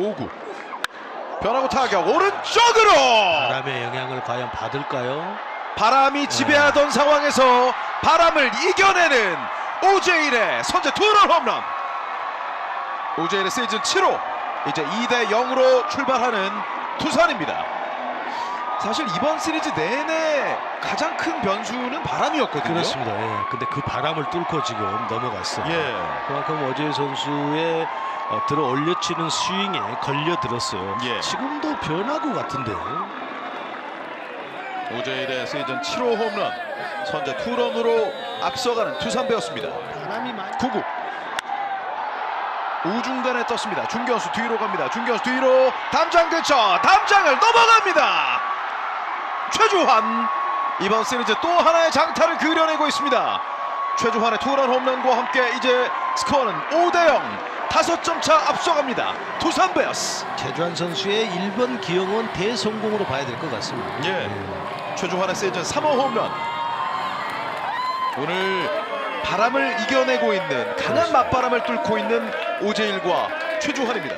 5구 변하고 타격 오른쪽으로 바람의 영향을 과연 받을까요? 바람이 지배하던 상황에서 바람을 이겨내는 오제일의 선제 투런 홈런 오제일의 시즌 7호 이제 2대 0으로 출발하는 투산입니다 사실 이번 시리즈 내내 가장 큰 변수는 바람이었거든요 그렇습니다. 예. 근데 그 바람을 뚫고 지금 넘어갔어요. 예. 그만큼 어제 선수의 어, 들어 올려치는 스윙에 걸려들었어요. 예. 지금도 변화구 같은데요. 오제일의 시즌 7호 홈런 선제 투런으로 앞서가는 투산 많이 9구 우중간에 떴습니다. 중견수 뒤로 갑니다. 중견수 뒤로 담장 근처 담장을 넘어갑니다. 최주환 이번 시리즈 또 하나의 장타를 그려내고 있습니다. 최주환의 투런 홈런과 함께 이제 스코어는 5대0 다섯 점 차 앞서갑니다. 두산 베어스. 최주환 선수의 1번 기영은 대성공으로 봐야 될 것 같습니다. 예. 최주환의 시즌 3호 홈런. 오늘 바람을 이겨내고 있는 강한 맞바람을 뚫고 있는 오재일과 최주환입니다.